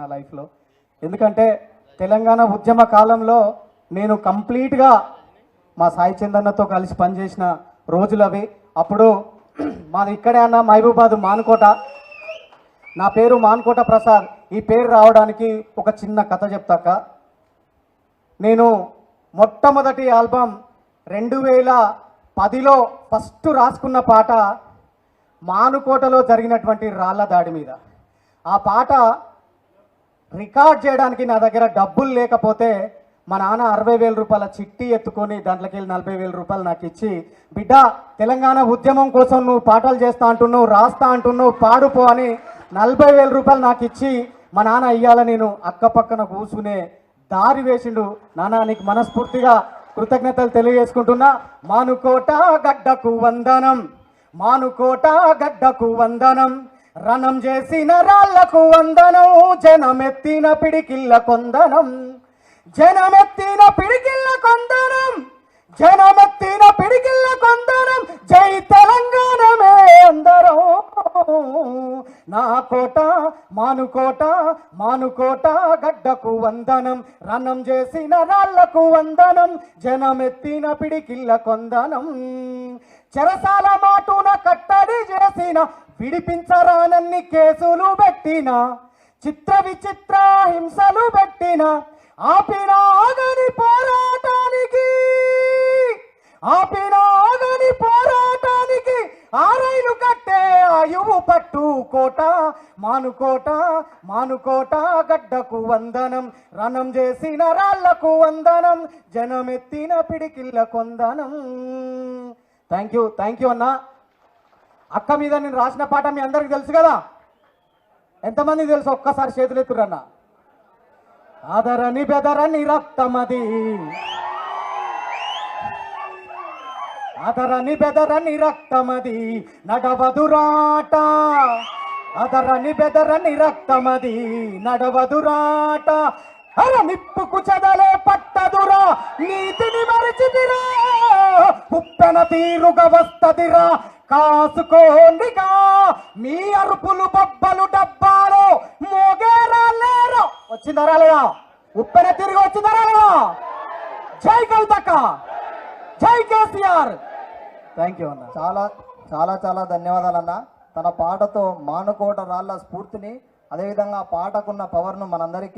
నా లైఫ్లో. ఎందుకంటే తెలంగాణ ఉద్యమ కాలంలో నేను కంప్లీట్గా మా సాయి చందన్నతో కలిసి పనిచేసిన రోజులు అవి. అప్పుడు మాది ఇక్కడే అన్న మహబూబాద్ మానుకోట. నా పేరు మానుకోట ప్రసాద్. ఈ పేరు రావడానికి ఒక చిన్న కథ చెప్తాక. నేను మొట్టమొదటి ఆల్బమ్ రెండు వేల పదిలో ఫస్ట్ రాసుకున్న పాట మానుకోటలో జరిగినటువంటి రాళ్ళ దాడి మీద. ఆ పాట రికార్డ్ చేయడానికి నా దగ్గర డబ్బులు లేకపోతే మా నాన్న అరవై వేల రూపాయల చిట్టి ఎత్తుకొని దాంట్లోకి వెళ్ళి నలభై వేల రూపాయలు నాకు ఇచ్చి బిడ్డ తెలంగాణ ఉద్యమం కోసం నువ్వు పాటలు చేస్తా అంటున్నావు రాస్తా అంటున్నావు పాడుపో అని నలభై వేల రూపాయలు నాకు ఇచ్చి మా నాన్న ఇయ్యాల నేను అక్క పక్కన కూర్చునే దారి వేసిండు. నాన్న నీకు మనస్ఫూర్తిగా కృతజ్ఞతలు తెలియజేసుకుంటున్నా. మానుకోట గడ్డకు వందనం మానుకోట గడ్డకు వందనం. రణం చేసిన రాళ్ళకు వందనం జనమెత్తిన పిడికిళ్ళ కొందనం. జనమెత్తిన పిడికిళ్ళ కొందనం జనమెత్తిన పిడికిళ్ళ కొందనం. జై తెలంగాణమే అందరం. నా కోట మానుకోట మానుకోట గడ్డకు వందనం. రణం చేసిన రాళ్ళకు వందనం జనమెత్తిన పిడికిళ్ళ కొందనం. చెరసాల మాటున కట్టడి చేసిన విడిపించరానన్ని కేసులు పెట్టిన చిత్ర విచిత్ర హింసలు పెట్టిన ఆపిన ఆగని పోరాటానికి ఆపిన ఆగని పోరాటానికి ఆరైలు కట్టే ఆయువు పట్టు కోట మానుకోట మానుకోట గడ్డకు వందనం రణం చేసిన రాళ్ళకు వందనం జనమెత్తిన పిడికిళ్ళ కొందనం. థ్యాంక్ యూ థ్యాంక్ యూ అన్నా. అక్క మీద నేను రాసిన పాట మీ అందరికి తెలుసు కదా? ఎంతమంది తెలుసు? ఒక్కసారి చేతులు ఎత్తురన్న. ఆదరని బెదరని రక్తమది. అదరని బెదరని రక్తమది. నడవదురాట. అదరని బెదరని రక్తమది. నడవదురాట. అర నిప్పుకు చెదలే పట్టదురా. నీతిని మరిచిదిరా ఉప్పెన తీరుగా వస్తదిరా. కాసుకోండిగా మీ అరుపులు బొబ్బలు డబ్బాలో మోగేరా లేరు. వచ్చిందరా లేదా ఉప్పెన తిరిగి వచ్చిందరా లేదా జై కవితక్క జై కేసీఆర్. థ్యాంక్ యూ అన్న. చాలా చాలా చాలా ధన్యవాదాలు అన్న తన పాటతో మానుకోట రాళ్ళ స్ఫూర్తిని అదేవిధంగా ఆ పాటకున్న పవర్ను మనందరికీ